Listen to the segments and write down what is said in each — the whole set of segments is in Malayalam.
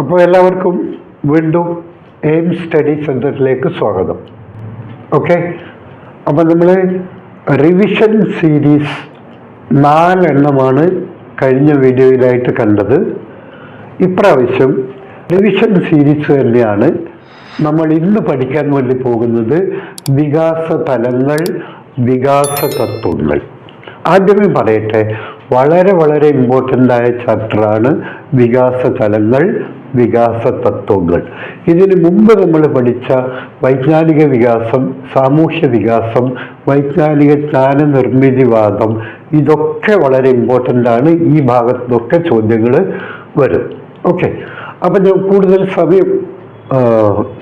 അപ്പോൾ എല്ലാവർക്കും വീണ്ടും എയിം സ്റ്റഡി സെന്ററിലേക്ക് സ്വാഗതം. ഓക്കെ? അപ്പോൾ നമ്മൾ റിവിഷൻ സീരീസ് നാലെണ്ണമാണ് കഴിഞ്ഞ വീഡിയോയിലായിട്ട് കണ്ടത്. ഇപ്രാവശ്യം റിവിഷൻ സീരീസ് തന്നെയാണ് നമ്മൾ ഇന്ന് പഠിക്കാൻ വേണ്ടി പോകുന്നത് വികാസ തലങ്ങൾ വികാസ തത്വങ്ങൾ. ആദ്യമേ പറയട്ടെ വളരെ വളരെ ഇമ്പോർട്ടന്റ് ആയ ചാപ്റ്ററാണ് വികാസ തലങ്ങൾ വികാസ തത്വങ്ങൾ ഇതിന് മുമ്പ് നമ്മൾ പഠിച്ച വൈജ്ഞാനിക വികാസം സാമൂഹ്യ വികാസം വൈജ്ഞാനിക ജ്ഞാന നിർമ്മിതിവാദം ഇതൊക്കെ വളരെ ഇമ്പോർട്ടന്റ് ആണ്. ഈ ഭാഗത്തൊക്കെ ചോദ്യങ്ങൾ വരും. ഓക്കെ അപ്പം ഞാൻ കൂടുതൽ സമയം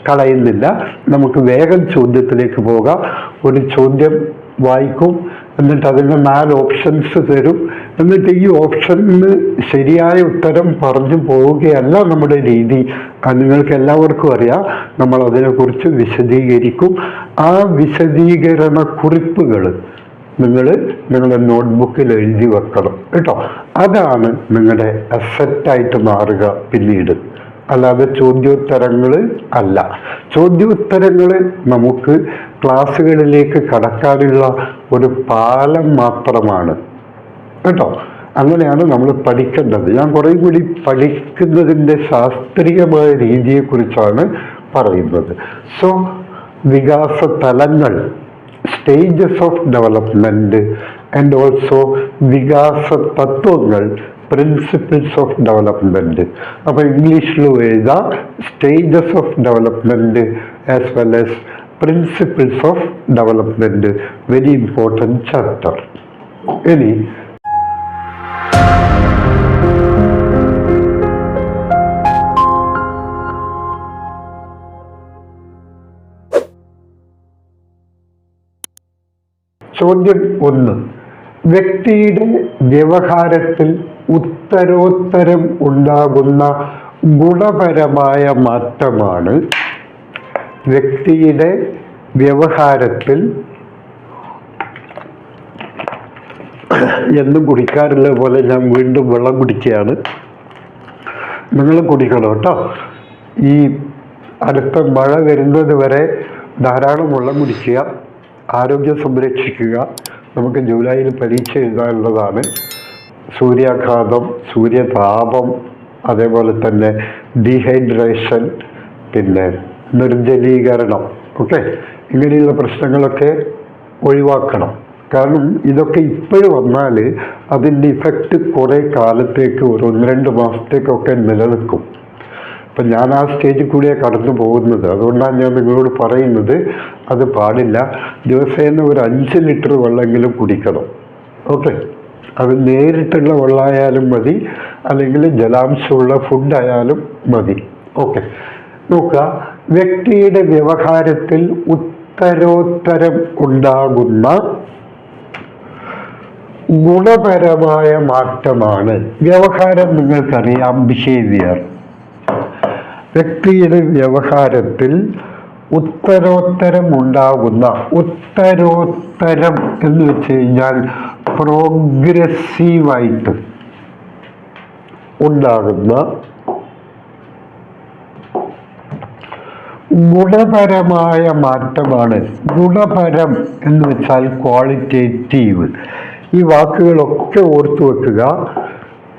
കളയുന്നില്ല. നമുക്ക് വേഗം ചോദ്യത്തിലേക്ക് പോകാം. ഒരു ചോദ്യം വായിക്കും. എന്നിട്ട് അതിന് നാല് ഓപ്ഷൻസ് തരും. എന്നിട്ട് ഈ ഓപ്ഷന് ശരിയായ ഉത്തരം പറഞ്ഞു പോവുകയല്ല നമ്മുടെ രീതി. നിങ്ങൾക്ക് എല്ലാവർക്കും അറിയാം നമ്മൾ അതിനെക്കുറിച്ച് വിശദീകരിക്കും. ആ വിശദീകരണ കുറിപ്പുകൾ നിങ്ങൾ നിങ്ങളുടെ നോട്ട്ബുക്കിൽ എഴുതി വെക്കണം കേട്ടോ. അതാണ് നിങ്ങളുടെ അസറ്റായിട്ട് മാറുക പിന്നീട്. അല്ലാതെ ചോദ്യോത്തരങ്ങൾ അല്ല. ചോദ്യോത്തരങ്ങൾ നമുക്ക് ക്ലാസ്സുകളിലേക്ക് കടക്കാനുള്ള ഒരു പാലം മാത്രമാണ്. കേട്ടോ? അങ്ങനെയാണ് നമ്മൾ പഠിക്കേണ്ടത്. ഞാൻ കുറേ കൂടി പഠിക്കുന്നതിന്റെ ശാസ്ത്രീയമായ രീതിയെക്കുറിച്ചാണ് പറയുന്നത്. സോ വികാസ തലങ്ങൾ stages of development and also വികാസ തത്വങ്ങൾ പ്രിൻസിപ്പിൾസ് ഓഫ് ഡെവലപ്മെന്റ് അപ്പോൾ ഇംഗ്ലീഷിലും എഴുതാം stages of development as well as principles of development very important chapter ഇനി ചോദ്യം ഒന്ന്. വ്യക്തിയുടെ വ്യവഹാരത്തിൽ ഉത്തരോത്തരം ഉണ്ടാകുന്ന ഗുണപരമായ മാറ്റമാണ് വ്യക്തിയുടെ വ്യവഹാരത്തിൽ എന്നും കുടിക്കാറില്ല പോലെ ഞാൻ വീണ്ടും വെള്ളം കുടിക്കുകയാണ് നിങ്ങൾ കുടിക്കണം കേട്ടോ. ഈ അടുത്ത മഴ വരുന്നത് വരെ ധാരാളം വെള്ളം കുടിക്കുക ആരോഗ്യം സംരക്ഷിക്കുക. നമുക്ക് ജൂലൈയിൽ പരീക്ഷ എഴുതാനുള്ളതാണ്. സൂര്യാഘാതം സൂര്യതാപം അതേപോലെ തന്നെ ഡീഹൈഡ്രേഷൻ പിന്നെ നിർജലീകരണം. ഓക്കെ? ഇങ്ങനെയുള്ള പ്രശ്നങ്ങളൊക്കെ ഒഴിവാക്കണം. കാരണം ഇതൊക്കെ ഇപ്പോഴും വന്നാൽ അതിന്റെ ഇഫക്റ്റ് കുറേ കാലത്തേക്ക് ഒരു ഒന്ന് രണ്ട് മാസത്തേക്കൊക്കെ നിലനിൽക്കും. അപ്പം ഞാൻ ആ സ്റ്റേജിൽ കൂടിയാണ് കടന്നു പോകുന്നത്. അതുകൊണ്ടാണ് ഞാൻ നിങ്ങളോട് പറയുന്നത് അത് പാടില്ല. ദിവസേന ഒരു അഞ്ച് ലിറ്റർ വെള്ളമെങ്കിലും കുടിക്കണം. ഓക്കെ? അത് നേരിട്ടുള്ള വെള്ളമായാലും മതി അല്ലെങ്കിൽ ജലാംശമുള്ള ഫുഡായാലും മതി. ഓക്കെ? നോക്കുക. വ്യക്തിയുടെ വ്യവഹാരത്തിൽ ഉത്തരോത്തരം ഉണ്ടാകുന്ന ഗുണപരമായ മാറ്റമാണ്. വ്യവഹാരം നിങ്ങൾക്കറിയാം ബിഹേവിയർ വ്യക്തിയുടെ വ്യവഹാരത്തിൽ ഉത്തരോത്തരം ഉണ്ടാകുന്ന ഉത്തരോത്തരം എന്ന് വെച്ച് കഴിഞ്ഞാൽ പ്രോഗ്രസീവായിട്ട് ഉണ്ടാകുന്ന ഗുണപരമായ മാറ്റമാണ്. ഗുണപരം എന്ന് വെച്ചാൽ ക്വാളിറ്റേറ്റീവ് ഈ വാക്കുകളൊക്കെ ഓർത്തു വെക്കുക.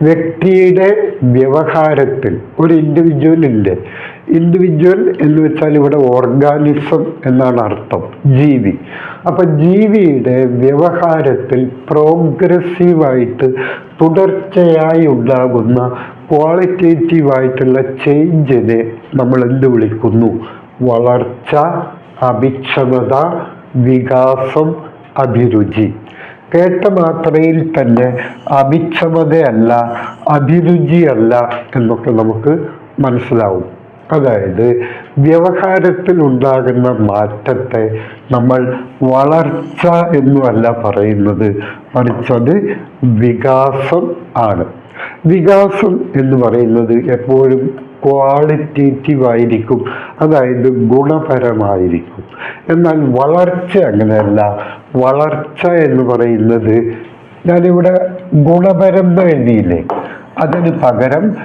വ്യക്തിയുടെ വ്യവഹാരത്തിൽ ഒരു ഇൻഡിവിജ്വൽ ഇല്ലേ? ഇൻഡിവിജ്വൽ എന്ന് വെച്ചാൽ ഇവിടെ ഓർഗാനിസം എന്നാണ് അർത്ഥം ജീവി. അപ്പം ജീവിയുടെ വ്യവഹാരത്തിൽ പ്രോഗ്രസീവായിട്ട് തുടർച്ചയായി ഉണ്ടാകുന്ന ക്വാളിറ്റേറ്റീവായിട്ടുള്ള ചേഞ്ചിനെ നമ്മൾ എന്ത് വിളിക്കുന്നു? വളർച്ച അഭിക്ഷമത വികാസം അഭിരുചി. കേട്ട മാത്രയിൽ തന്നെ അഭിക്ഷമതയല്ല അഭിരുചിയല്ല എന്നൊക്കെ നമുക്ക് മനസ്സിലാവും. അതായത് വ്യവഹാരത്തിൽ ഉണ്ടാകുന്ന മാറ്റത്തെ നമ്മൾ വളർച്ച എന്നുമല്ല പറയുന്നത്. മറിച്ചത് വികാസം ആണ്. വികാസം എന്ന് പറയുന്നത് എപ്പോഴും ക്വാളിറ്റേറ്റീവ് ആയിരിക്കും. അതായത് ഗുണപരമായിരിക്കും. എന്നാൽ വളർച്ച അങ്ങനെയല്ല. വളർച്ച എന്ന് പറയുന്നത് ഞാനിവിടെ ഗുണപരം എന്ന് എഴുതിയില്ലേ? അതിന് പകരം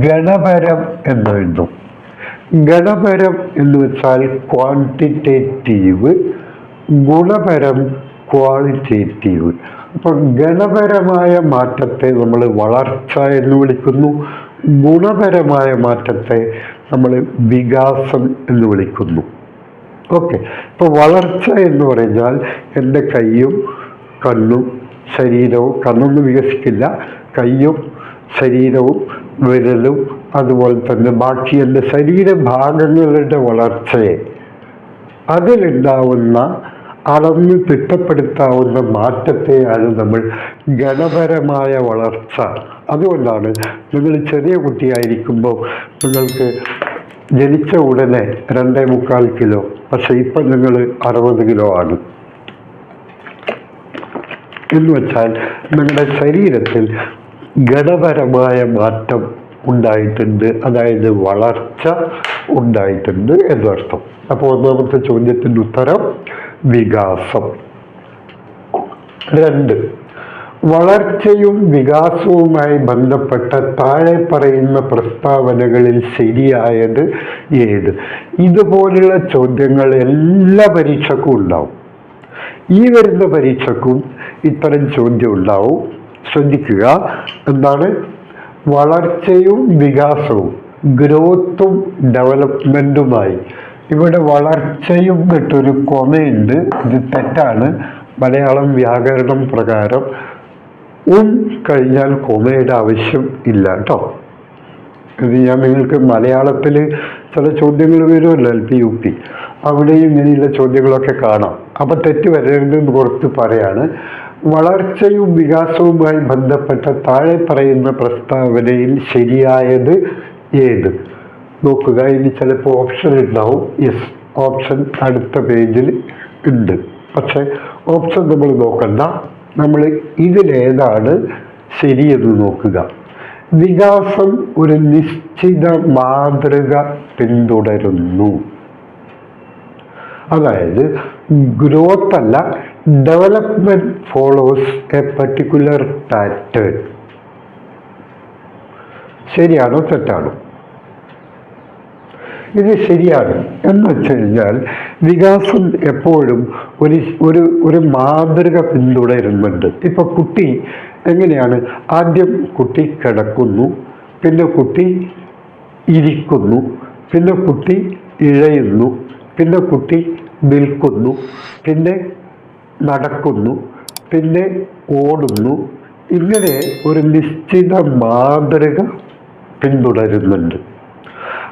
ഗണപരം എന്ന് എഴുതും. ഗണപരം എന്ന് വെച്ചാൽ ക്വാണ്ടിറ്റേറ്റീവ് ഗുണപരം ക്വാളിറ്റേറ്റീവ് അപ്പോൾ ഗണപരമായ മാറ്റത്തെ നമ്മൾ വളർച്ച എന്ന് വിളിക്കുന്നു. ഗുണപരമായ മാറ്റത്തെ നമ്മൾ വികാസം എന്ന് വിളിക്കുന്നു. ഓക്കെ ഇപ്പോൾ വളർച്ച എന്ന് പറഞ്ഞാൽ എന്റെ കയ്യും കണ്ണും ശരീരവും കണ്ണൊന്നും വികസിക്കില്ല. കയ്യും ശരീരവും വിരലും അതുപോലെ തന്നെ ബാക്കി എന്റെ ശരീരഭാഗങ്ങളുടെ വളർച്ചയെ അതിലുണ്ടാവുന്ന അളന്ന് തിട്ടപ്പെടുത്താവുന്ന മാറ്റത്തെയാണ് നമ്മൾ ഗണപരമായ വളർച്ച. അതുകൊണ്ടാണ് നിങ്ങൾ ചെറിയ കുട്ടിയായിരിക്കുമ്പോൾ നിങ്ങൾക്ക് ജനിച്ച ഉടനെ രണ്ടേ മുക്കാൽ കിലോ പക്ഷെ ഇപ്പം നിങ്ങൾ അറുപത് കിലോ ആണ്. എന്ന് വെച്ചാൽ നിങ്ങളുടെ ശരീരത്തിൽ ഗണപരമായ മാറ്റം ഉണ്ടായിട്ടുണ്ട്. അതായത് വളർച്ച ഉണ്ടായിട്ടുണ്ട് എന്നർത്ഥം അപ്പോൾ ഒന്നാമത്തെ ചോദ്യത്തിന്റെ ഉത്തരം വികാസം. രണ്ട് വളർച്ചയും വികാസവുമായി ബന്ധപ്പെട്ട താഴെ പറയുന്ന പ്രസ്താവനകളിൽ ശരിയായത് ഏത്? ഇതുപോലുള്ള ചോദ്യങ്ങൾ എല്ലാ പരീക്ഷക്കും ഉണ്ടാവും. ഈ വരുന്ന പരീക്ഷക്കും ഇത്തരം ചോദ്യം ഉണ്ടാവും. ശ്രദ്ധിക്കുക. എന്താണ്? വളർച്ചയും വികാസവും ഗ്രോത്തും ഡെവലപ്മെന്റുമായി ഇവിടെ വളർച്ചയും കിട്ടൊരു കൊമയുണ്ട്. ഇത് തെറ്റാണ്. മലയാളം വ്യാകരണം പ്രകാരം ഉം കഴിഞ്ഞാൽ കൊമയുടെ ആവശ്യം ഇല്ല കേട്ടോ. ഇത് ഞാൻ നിങ്ങൾക്ക് മലയാളത്തിൽ ചില ചോദ്യങ്ങൾ വരുമല്ലോ എൽ പി യു പി. അവിടെയും ഇങ്ങനെയുള്ള ചോദ്യങ്ങളൊക്കെ കാണാം. അപ്പം തെറ്റ് വരരുതെന്ന് പുറത്ത് പറയാണ്. വളർച്ചയും വികാസവുമായി ബന്ധപ്പെട്ട താഴെ പറയുന്ന പ്രസ്താവനയിൽ ശരിയായത് ഏത്? നോക്കുക. ഇനി ചിലപ്പോൾ ഓപ്ഷൻ ഉണ്ടാവും. യെസ് ഓപ്ഷൻ അടുത്ത പേജിൽ ഉണ്ട്. പക്ഷെ ഓപ്ഷൻ നമ്മൾ നോക്കണ്ട. നമ്മൾ ഇതിലേതാണ് ശരിയെന്ന് നോക്കുക. വികാസം ഒരു നിശ്ചിത മാതൃക പിന്തുടരുന്നു. അതായത് ഗ്രോത്ത് അല്ല development follows a particular pattern ശരിയാണോ തെറ്റാണോ? ഇത് ശരിയാണ്. എന്ന് വെച്ച് കഴിഞ്ഞാൽ വികാസം എപ്പോഴും ഒരു ഒരു ഒരു മാതൃക പിന്തുടരുന്നുണ്ട് ഇപ്പൊ കുട്ടി എങ്ങനെയാണ്? ആദ്യം കുട്ടി കിടക്കുന്നു പിന്നെ കുട്ടി ഇരിക്കുന്നു പിന്നെ കുട്ടി ഇഴയുന്നു പിന്നെ കുട്ടി നിൽക്കുന്നു പിന്നെ നടക്കുന്നു പിന്നെ ഓടുന്നു. ഇങ്ങനെ ഒരു നിശ്ചിത മാതൃക പിന്തുടരുന്നുണ്ട്.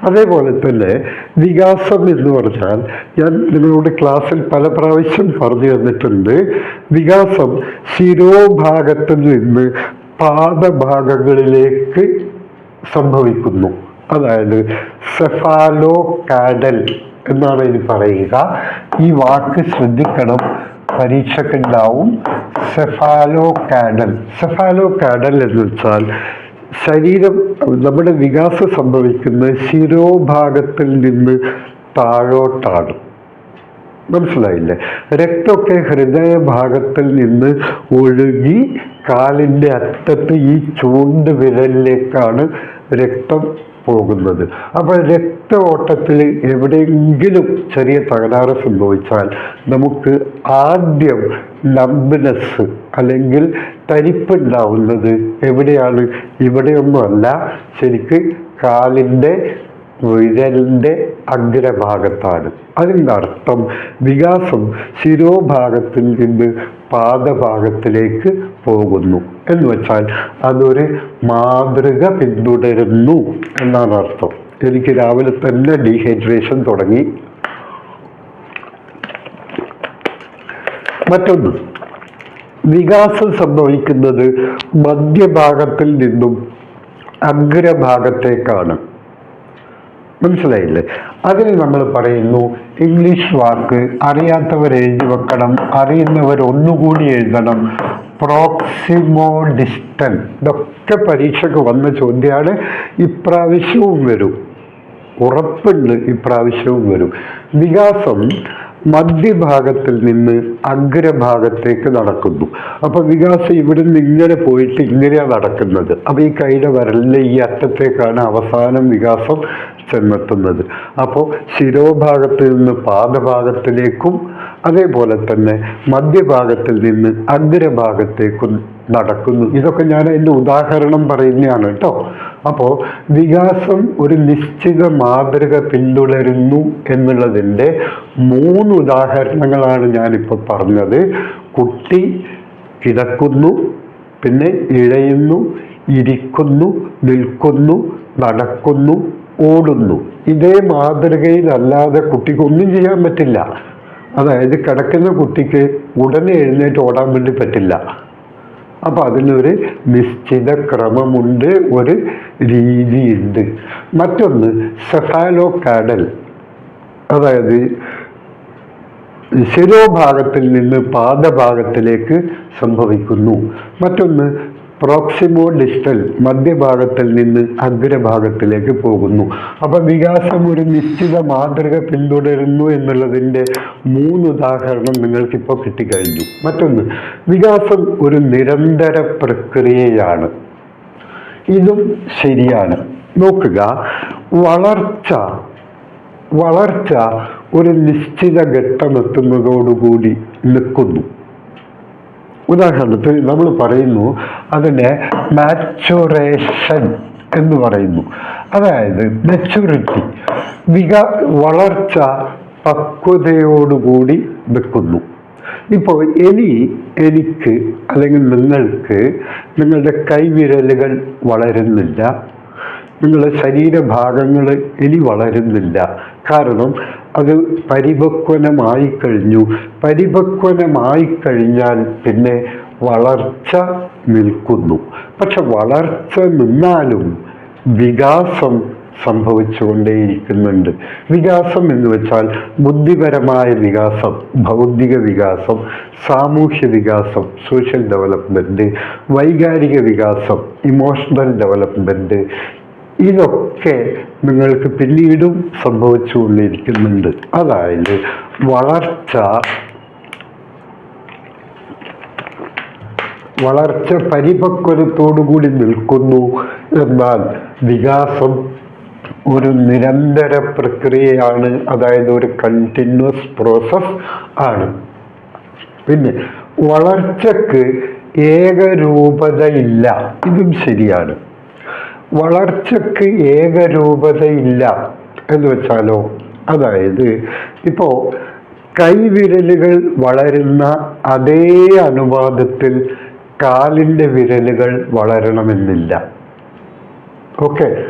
അതേപോലെ തന്നെ വികാസം എന്ന് പറഞ്ഞാൽ ഞാൻ നിങ്ങളോട് ക്ലാസ്സിൽ പല പ്രാവശ്യം പറഞ്ഞു തന്നിട്ടുണ്ട്. വികാസം ശിരോഭാഗത്ത് നിന്ന് പാദഭാഗങ്ങളിലേക്ക് സംഭവിക്കുന്നു. അതായത് സെഫാലോ കാഡൽ എന്നാണ് ഇനി പറയുക. ഈ വാക്ക് ശ്രദ്ധിക്കണം. പരീക്ഷക്കുണ്ടാവും സെഫാലോ കാഡൽ സെഫാലോ കാഡൽ എന്ന് വെച്ചാൽ ശരീരം നമ്മുടെ വികാസം സംഭവിക്കുന്ന ശിരോഭാഗത്തിൽ നിന്ന് താഴോട്ടാണ്. മനസ്സിലായില്ലേ? രക്തമൊക്കെ ഹൃദയഭാഗത്തിൽ നിന്ന് ഒഴുകി കാലിന്റെ അറ്റത്ത് ഈ ചൂണ്ട് വിരലിലേക്കാണ് രക്തം പോകുന്നത്. അപ്പോൾ രക്ത ഓട്ടത്തിൽ എവിടെയെങ്കിലും ചെറിയ തകരാറ് സംഭവിച്ചാൽ നമുക്ക് ആദ്യം ലംബനസ് അല്ലെങ്കിൽ തരിപ്പുണ്ടാവുന്നത് എവിടെയാണ്? ഇവിടെയൊന്നുമല്ല. ശരിക്ക് കാലിന്റെ വിരലിന്റെ അഗ്രഭാഗത്താണ്. അതിന്റെ അർത്ഥം വികാസം ശിരോഭാഗത്തിൽ നിന്ന് പാദഭാഗത്തിലേക്ക് പോകുന്നു എന്ന് വെച്ചാൽ അതൊരു മാതൃക പിന്തുടരുന്നു എന്നാണ് അർത്ഥം. എനിക്ക് രാവിലെ തന്നെ ഡീഹൈഡ്രേഷൻ തുടങ്ങി. മറ്റൊന്ന് വികാസം സംഭവിക്കുന്നത് മധ്യഭാഗത്തിൽ നിന്നും അഗ്രഭാഗത്തേക്കാണ്. മനസ്സിലായില്ലേ? അതിന് നമ്മൾ പറയുന്നു ഇംഗ്ലീഷ് വാക്ക് അറിയാത്തവർ എഴുതി വെക്കണം അറിയുന്നവർ ഒന്നുകൂടി എഴുതണം. പ്രോക്സിമോ ഡിസ്റ്റൻ ഇതൊക്കെ പരീക്ഷയ്ക്ക് വന്ന ചോദ്യമാണ്. ഇപ്രാവശ്യവും വരും. ഉറപ്പുണ്ട് ഇപ്രാവശ്യവും വരും. വികാസം മധ്യഭാഗത്തിൽ നിന്ന് അഗ്രഭാഗത്തേക്ക് നടക്കുന്നു. അപ്പൊ വികാസം ഇവിടെ ഇവിടുന്ന് ഇങ്ങനെ പോയിട്ട് ഇങ്ങനെയാണ് നടക്കുന്നത്. അപ്പൊ ഈ കൈയുടെ വിരലിലെ ഈ അറ്റത്തേക്കാണ് അവസാനം വികാസം ചെന്നെത്തുന്നത്. അപ്പോൾ ശിരോഭാഗത്ത് നിന്ന് പാദഭാഗത്തിലേക്കും അതേപോലെ തന്നെ മധ്യഭാഗത്തിൽ നിന്ന് അഗ്രഭാഗത്തേക്കും നടക്കുന്നു. ഇതൊക്കെ ഞാൻ എന്റെ ഉദാഹരണം പറയുന്നതാണ് കേട്ടോ. അപ്പോൾ വികാസം ഒരു നിശ്ചിത മാതൃക പിന്തുടരുന്നു എന്നുള്ളതിന്റെ മൂന്ന് ഉദാഹരണങ്ങളാണ് ഞാനിപ്പോൾ പറഞ്ഞത്. കുട്ടി കിടക്കുന്നു പിന്നെ ഇഴയുന്നു ഇരിക്കുന്നു നിൽക്കുന്നു നടക്കുന്നു ഓടുന്നു. ഇതേ മാതൃകയിലല്ലാതെ കുട്ടിക്ക് ഒന്നും ചെയ്യാൻ പറ്റില്ല. അതായത് കിടക്കുന്ന കുട്ടിക്ക് ഉടനെ എഴുന്നേറ്റ് ഓടാൻ വേണ്ടി പറ്റില്ല. അപ്പൊ അതിനൊരു നിശ്ചിത ക്രമമുണ്ട് ഒരു രീതിയുണ്ട്. മറ്റൊന്ന് സെഫാലോ കാഡൽ അതായത് ശിരോഭാഗത്തിൽ നിന്ന് പാദഭാഗത്തിലേക്ക് സംഭവിക്കുന്നു. മറ്റൊന്ന് പ്രോക്സിമോ ഡിസ്റ്റൽ മധ്യഭാഗത്തിൽ നിന്ന് അഗ്രഭാഗത്തിലേക്ക് പോകുന്നു. അപ്പൊ വികാസം ഒരു നിശ്ചിത മാതൃക പിന്തുടരുന്നു എന്നുള്ളതിന്റെ മൂന്ന് ഉദാഹരണം നിങ്ങൾക്കിപ്പോൾ കിട്ടിക്കഴിഞ്ഞു. മറ്റൊന്ന് വികാസം ഒരു നിരന്തര പ്രക്രിയയാണ്. ഇതും ശരിയാണ്. നോക്കുക വളർച്ച വളർച്ച ഒരു നിശ്ചിത ഘട്ടമെത്തുന്നതോടുകൂടി നിൽക്കുന്നു. ഉദാഹരണത്തിന് നമ്മൾ പറയുന്നു അതിനെ മാച്ചുറേഷൻ എന്ന് പറയുന്നു. അതായത് മെച്ചുറിറ്റി വിക വളർച്ച പക്വതയോടുകൂടി വെക്കുന്നു ഇപ്പോൾ ഇനി എനിക്ക് അല്ലെങ്കിൽ നിങ്ങൾക്ക് നിങ്ങളുടെ കൈവിരലുകൾ വളരുന്നില്ല. നിങ്ങളുടെ ശരീരഭാഗങ്ങൾ ഇനി വളരുന്നില്ല. കാരണം അത് പരിപക്വനമായി കഴിഞ്ഞു. പരിപക്വനമായി കഴിഞ്ഞാൽ പിന്നെ വളർച്ച നിൽക്കുന്നു. പക്ഷെ വളർച്ച നിന്നാലും വികാസം സംഭവിച്ചുകൊണ്ടേയിരിക്കുന്നുണ്ട്. വികാസം എന്ന് വെച്ചാൽ ബുദ്ധിപരമായ വികാസം ഭൗതിക വികാസം സാമൂഹ്യ വികാസം സോഷ്യൽ ഡെവലപ്മെന്റ് വൈകാരിക വികാസം ഇമോഷണൽ ഡെവലപ്മെന്റ് ഇതൊക്കെ നിങ്ങൾക്ക് പിന്നീടും സംഭവിച്ചുകൊണ്ടിരിക്കുന്നുണ്ട്. അതായത് വളർച്ച വളർച്ച പരിപക്വതത്തോടുകൂടി നിൽക്കുന്നു എന്നാൽ വികാസം ഒരു നിരന്തര പ്രക്രിയയാണ് അതായത് ഒരു കണ്ടിന്യൂസ് പ്രോസസ് ആണ്. പിന്നെ വളർച്ചക്ക് ഏകരൂപതയില്ല. ഇതും ശരിയാണ്. വളർച്ചക്ക് ഏകരൂപതയില്ല എന്ന് വെച്ചാലോ? അതായത് ഇപ്പോൾ കൈവിരലുകൾ വളരുന്ന അതേ അനുപാതത്തിൽ കാലിന്റെ വിരലുകൾ വളരണമെന്നില്ല. ഓക്കെ?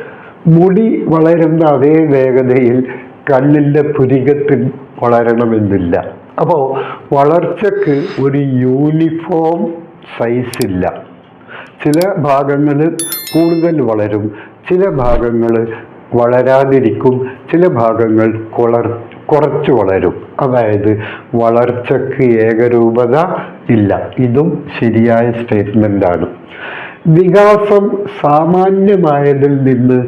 മുടി വളരുന്ന അതേ വേഗതയിൽ കണ്ണിന്റെ പുരികത്തിൽ വളരണമെന്നില്ല. അപ്പോൾ വളർച്ചക്ക് ഒരു യൂണിഫോം സൈസ് ഇല്ല ചില ഭാഗങ്ങൾ കൂടുതൽ വളരും ചില ഭാഗങ്ങൾ വളരാതിരിക്കും ചില ഭാഗങ്ങൾ കുളർ കുറച്ച് വളരും. അതായത് വളർച്ചക്ക് ഏകരൂപത ഇല്ല. ഇതും ശരിയായ സ്റ്റേറ്റ്മെന്റാണ് വികാസം സാമാന്യമായതിൽ നിന്ന്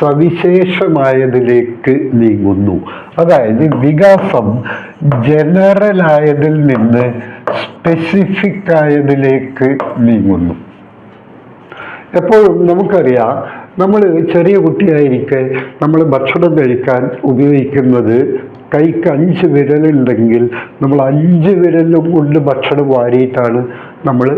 സവിശേഷമായതിലേക്ക് നീങ്ങുന്നു. അതായത് വികാസം ജനറലായതിൽ നിന്ന് സ്പെസിഫിക് ആയതിലേക്ക് നീങ്ങുന്നു. എപ്പോഴും നമുക്കറിയാം നമ്മൾ ചെറിയ കുട്ടിയായിരിക്കെ നമ്മൾ ഭക്ഷണം കഴിക്കാൻ ഉപയോഗിക്കുന്നത് കൈക്ക് അഞ്ച് വിരലുണ്ടെങ്കിൽ നമ്മൾ അഞ്ച് വിരലും കൊണ്ട് ഭക്ഷണം വാരിയിട്ടാണ് നമ്മൾ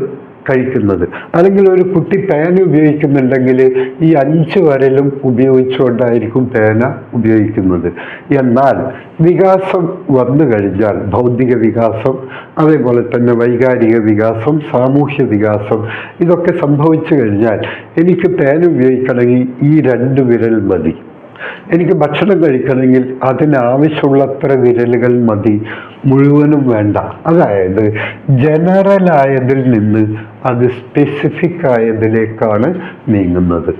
കഴിക്കുന്നത്. അല്ലെങ്കിൽ ഒരു കുട്ടി പേന ഉപയോഗിക്കുന്നുണ്ടെങ്കിൽ ഈ അഞ്ച് വരലും ഉപയോഗിച്ചുകൊണ്ടായിരിക്കും പേന ഉപയോഗിക്കുന്നത്. എന്നാൽ വികാസം വന്നു കഴിഞ്ഞാൽ ഭൗതിക വികാസം അതേപോലെ തന്നെ വൈകാരിക വികാസം സാമൂഹ്യ വികാസം ഇതൊക്കെ സംഭവിച്ചു കഴിഞ്ഞാൽ എനിക്ക് പേന ഉപയോഗിക്കണമെങ്കിൽ ഈ രണ്ട് വിരൽ മതി. എനിക്ക് ഭക്ഷണം കഴിക്കണമെങ്കിൽ അതിനാവശ്യമുള്ളത്ര വിരലുകൾ മതി. മുഴുവനും വേണ്ട. അതായത് ജനറൽ ആയതിൽ നിന്ന് അത് സ്പെസിഫിക് ആയതിലേക്കാണ് നീങ്ങുന്നത്.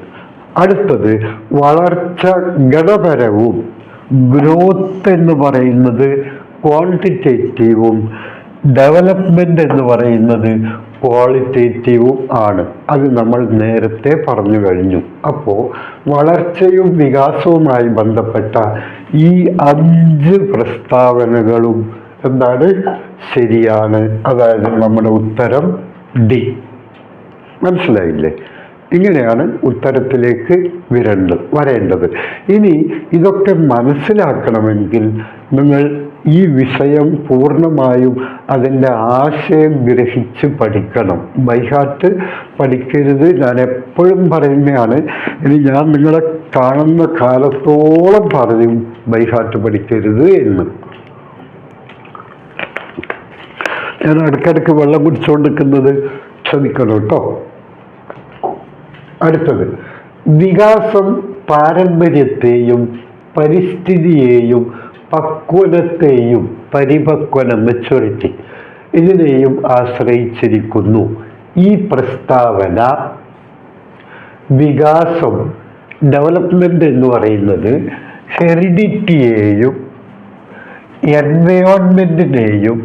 അടുത്തത് വളർച്ച ഘടപരവും ഗ്രോത്ത് എന്ന് പറയുന്നത് ക്വാണ്ടിറ്റേറ്റീവും ഡെവലപ്മെന്റ് എന്ന് പറയുന്നത് ക്വാളിറ്റേറ്റീവും ആണ്. അത് നമ്മൾ നേരത്തെ പറഞ്ഞു കഴിഞ്ഞു. അപ്പോൾ വളർച്ചയും വികാസവുമായി ബന്ധപ്പെട്ട ഈ അഞ്ച് പ്രസ്താവനകളും എന്താണ്? ശരിയാണ്. അതായത് നമ്മുടെ ഉത്തരം ഡി. മനസ്സിലായില്ലേ? ഇങ്ങനെയാണ് ഉത്തരത്തിലേക്ക് വിരേണ്ടത് വരേണ്ടത്. ഇനി ഇതൊക്കെ മനസ്സിലാക്കണമെങ്കിൽ നിങ്ങൾ ഈ വിഷയം പൂർണമായും അതിന്റെ ആശയം ഗ്രഹിച്ച് പഠിക്കണം. ബൈഹാർട്ട് പഠിക്കരുത് ഞാൻ എപ്പോഴും പറയുന്നതാണ് ഇനി ഞാൻ നിങ്ങളെ കാണുന്ന കാലത്തോളം പറയും ബൈഹാർട്ട് പഠിക്കരുത് എന്ന്. ഞാൻ ഇടയ്ക്കിടയ്ക്ക് വെള്ളം കുടിച്ചുകൊണ്ടിരിക്കുന്നത് ശ്രമിക്കണം കേട്ടോ. അടുത്തത്. വികാസം പാരമ്പര്യത്തെയും പരിസ്ഥിതിയെയും പക്വനത്തെയും പരിപക്വന മെച്ചൂരിറ്റി ഇതിനെയും ആശ്രയിച്ചിരിക്കുന്നു. ഈ പ്രസ്താവന വികാസം ഡെവലപ്മെന്റ് എന്ന് പറയുന്നത് ഹെറിഡിറ്റിയെയും എൻവയോൺമെന്റിനെയും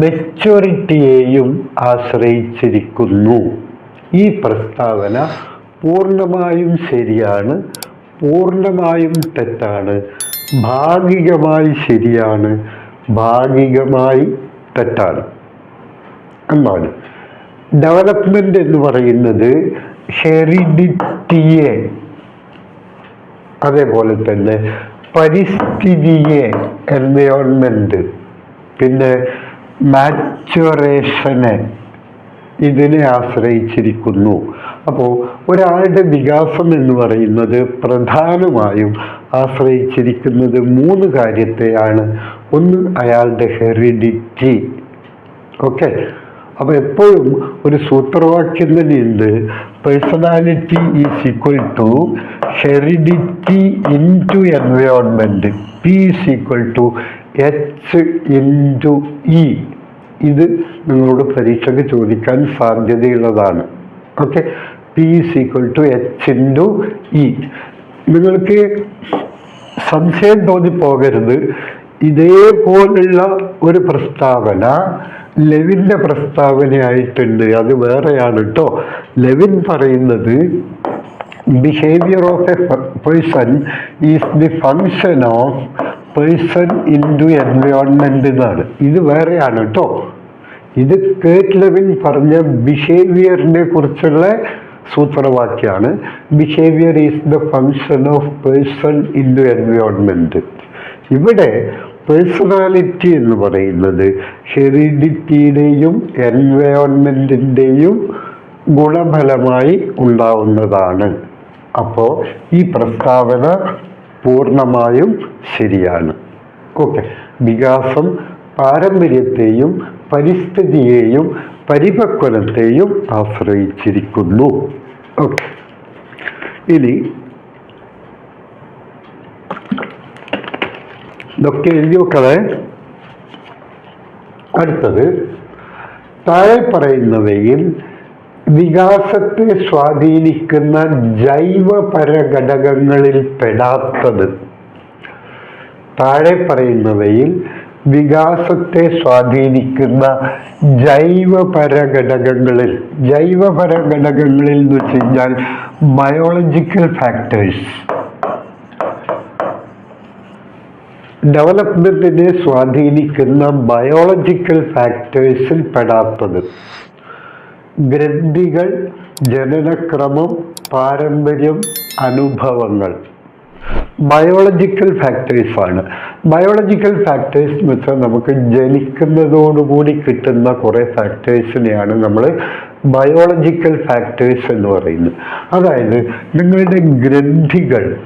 മെച്ചൂരിറ്റിയെയും ആശ്രയിച്ചിരിക്കുന്നു. ഈ പ്രസ്താവന പൂർണമായും ശരിയാണ് പൂർണമായും തെറ്റാണ് ഭാഗികമായി ശരിയാണ് ഭാഗികമായി തെറ്റാണ്. എന്നാണ്. ഡെവലപ്മെന്റ് എന്ന് പറയുന്നത് ഹെറിഡിറ്റിയെ അതേപോലെ തന്നെ പരിസ്ഥിതിയെ എൻവയോൺമെന്റ് പിന്നെ മാച്ചുറേഷനെ ഇതിനെ ആശ്രയിച്ചിരിക്കുന്നു. അപ്പോൾ ഒരാളുടെ വികാസം എന്ന് പറയുന്നത് പ്രധാനമായും ആശ്രയിച്ചിരിക്കുന്നത് മൂന്ന് കാര്യത്തെയാണ്. ഒന്ന് അയാളുടെ ഹെറിഡിറ്റി. ഓക്കെ? അപ്പോൾ എപ്പോഴും ഒരു സൂത്രവാക്യം തന്നെയുണ്ട് personality is equal to heredity into environment P is equal to H into E ഇത് നിങ്ങളോട് പരീക്ഷയ്ക്ക് ചോദിക്കാൻ സാധ്യതയുള്ളതാണ്. Okay P is equal to H into E നിങ്ങൾക്ക് സംശയം തോന്നിപ്പോകരുത്. ഇതേപോലുള്ള ഒരു പ്രസ്താവന ലെവിന്റെ പ്രസ്താവനയായിട്ടുണ്ട്. അത് വേറെയാണ് കേട്ടോ. ലെവിൻ പറയുന്നത് behaviour of a person is the function of person into environment എന്നാണ്. ഇത് വേറെയാണ് കേട്ടോ. ഇത് കേറ്റ് ലെവിൻ പറഞ്ഞ ബിഹേവിയറിനെ കുറിച്ചുള്ള സൂത്രവാക്യാണ്. Behaviour is the function of person in the environment ഇവിടെ പേഴ്സണാലിറ്റി എന്ന് പറയുന്നത് ഹെറിഡിറ്റിയുടെയും എൻവയോൺമെന്റിന്റെയും ഗുണഫലമായി ഉണ്ടാവുന്നതാണ്. അപ്പോൾ ഈ പ്രസ്താവന പൂർണമായും ശരിയാണ്. ഓക്കെ വികാസം പാരമ്പര്യത്തെയും പരിസ്ഥിതിയെയും പരിപക്വനത്തെയും ആശ്രയിച്ചിരിക്കുന്നു. ഓക്കെ. ഇനി ഇതൊക്കെ എഴുതി വെക്കണേ. അടുത്തത് താഴെ പറയുന്നവയിൽ വികാസത്തെ സ്വാധീനിക്കുന്ന ജൈവപര ഘടകങ്ങളിൽ പെടാത്തത്. താഴെ പറയുന്നവയിൽ വികാസത്തെ സ്വാധീനിക്കുന്ന ജൈവപര ഘടകങ്ങളിൽ ജൈവപര ഘടകങ്ങളിൽ എന്ന് വെച്ച് കഴിഞ്ഞാൽ ബയോളജിക്കൽ ഫാക്ടേഴ്സ് ഡെവലപ്മെന്റിനെ സ്വാധീനിക്കുന്ന ബയോളജിക്കൽ ഫാക്ടേഴ്സിൽ പെടാത്തത്. ഗ്രന്ഥികൾ ജനനക്രമം പാരമ്പര്യം അനുഭവങ്ങൾ. ബയോളജിക്കൽ ഫാക്ടേഴ്സ് ആണ്. ബയോളജിക്കൽ ഫാക്ടേഴ്സ് എന്ന് വെച്ചാൽ നമുക്ക് ജനിക്കുന്നതോടുകൂടി കിട്ടുന്ന കുറേ ഫാക്ടേഴ്സിനെയാണ് നമ്മൾ ബയോളജിക്കൽ ഫാക്ടറീസ് എന്ന് പറയുന്നത്. അതായത് നിങ്ങളുടെ ഗ്രന്ഥികൾ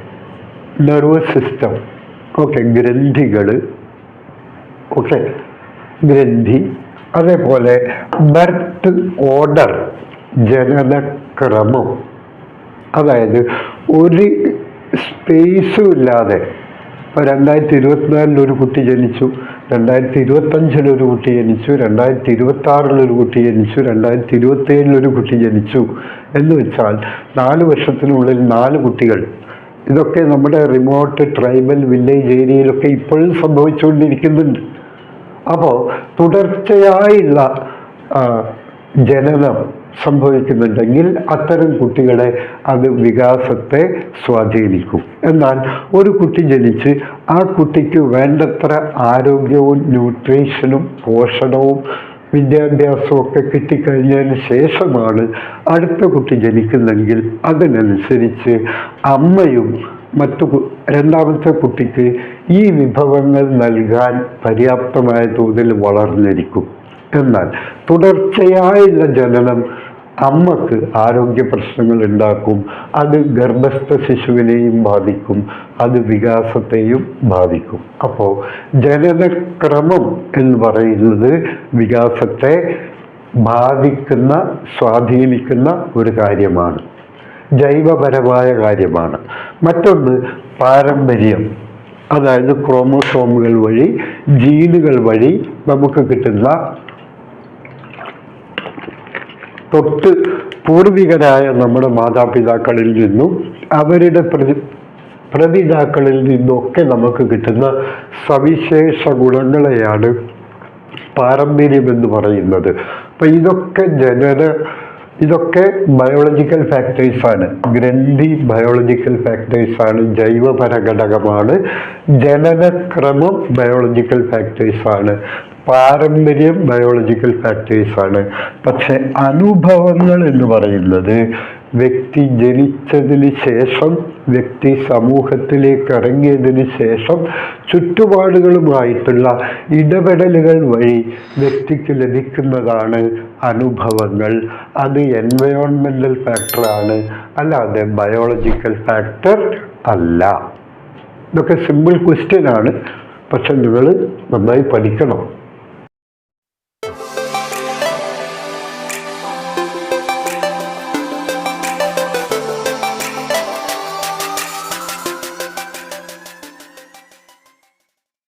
നെർവസ് സിസ്റ്റം ഓക്കെ ഗ്രന്ഥികൾ ഓക്കെ ഗ്രന്ഥി അതേപോലെ ബർത്ത് ഓർഡർ ജനനക്രമം അതായത് ഒരു സ്പേസും ഇല്ലാതെ. ഇപ്പോൾ രണ്ടായിരത്തി ഇരുപത്തിനാലിൽ ഒരു കുട്ടി ജനിച്ചു രണ്ടായിരത്തി ഇരുപത്തഞ്ചിൽ ഒരു കുട്ടി ജനിച്ചു രണ്ടായിരത്തി ഇരുപത്തി ആറിൽ കുട്ടി ജനിച്ചു രണ്ടായിരത്തി ഇരുപത്തി ഏഴിൽ ഒരു കുട്ടി ജനിച്ചു എന്ന് വെച്ചാൽ നാല് വർഷത്തിനുള്ളിൽ നാല് കുട്ടികൾ. ഇതൊക്കെ നമ്മുടെ റിമോട്ട് ട്രൈബൽ വില്ലേജ് ഏരിയയിലൊക്കെ ഇപ്പോഴും സംഭവിച്ചുകൊണ്ടിരിക്കുന്നുണ്ട്. അപ്പോൾ തുടർച്ചയായുള്ള ജനനം സംഭവിക്കുന്നുണ്ടെങ്കിൽ അത്തരം കുട്ടികളെ അത് വികാസത്തെ സ്വാധീനിക്കും. എന്നാൽ ഒരു കുട്ടി ജനിച്ച് ആ കുട്ടിക്ക് വേണ്ടത്ര ആരോഗ്യവും ന്യൂട്രീഷനും പോഷണവും വിദ്യാഭ്യാസവും ഒക്കെ കിട്ടിക്കഴിഞ്ഞതിന് ശേഷമാണ് അടുത്ത കുട്ടി ജനിക്കുന്നെങ്കിൽ അതിനനുസരിച്ച് അമ്മയും മറ്റു രണ്ടാമത്തെ കുട്ടിക്ക് ഈ വിഭവങ്ങൾ നൽകാൻ പര്യാപ്തമായ തോതിൽ വളർന്നിരിക്കും. എന്നാൽ തുടർച്ചയായുള്ള ജനനം അമ്മയ്ക്ക് ആരോഗ്യ പ്രശ്നങ്ങൾ ഉണ്ടാക്കും അത് ഗർഭസ്ഥ ശിശുവിനെയും ബാധിക്കും അത് വികാസത്തെയും ബാധിക്കും. അപ്പോൾ ജനനക്രമം എന്ന് പറയുന്നത് വികാസത്തെ ബാധിക്കുന്ന സ്വാധീനിക്കുന്ന ഒരു കാര്യമാണ്. ജൈവപരമായ കാര്യമാണ്. മറ്റൊന്ന് പാരമ്പര്യം. അതായത് ക്രോമോസോമുകൾ വഴി ജീനുകൾ വഴി നമുക്ക് കിട്ടുന്ന തൊട്ട് പൂർവികരായ നമ്മുടെ മാതാപിതാക്കളിൽ നിന്നും അവരുടെ പ്രതി പ്രതിതാക്കളിൽ നിന്നൊക്കെ നമുക്ക് കിട്ടുന്ന സവിശേഷ ഗുണങ്ങളെയാണ് പാരമ്പര്യം എന്ന് പറയുന്നത്. അപ്പം ഇതൊക്കെ ജനന ഇതൊക്കെ ബയോളജിക്കൽ ഫാക്ടേഴ്സാണ് ഗ്രന്ഥി ബയോളജിക്കൽ ഫാക്ടേഴ്സാണ് ജൈവപര ഘടകമാണ് ജനനക്രമം ബയോളജിക്കൽ ഫാക്ടേഴ്സാണ് പാരമ്പര്യം ബയോളജിക്കൽ ഫാക്ടേഴ്സാണ് പക്ഷെ അനുഭവങ്ങൾ എന്ന് പറയുന്നത് വ്യക്തി ജനിച്ചതിന് ശേഷം വ്യക്തി സമൂഹത്തിലേക്ക് ഇറങ്ങിയതിന് ശേഷം ചുറ്റുപാടുകളുമായിട്ടുള്ള ഇടപെടലുകൾ വഴി വ്യക്തിക്ക് ലഭിക്കുന്നതാണ് അനുഭവങ്ങൾ. അത് എൻവയോൺമെന്റൽ ഫാക്ടറാണ് അല്ലാതെ ബയോളജിക്കൽ ഫാക്ടർ അല്ല. ഇതൊക്കെ സിമ്പിൾ ക്വസ്റ്റ്യൻ ആണ്. പക്ഷെ നിങ്ങൾ നന്നായി പഠിക്കണം.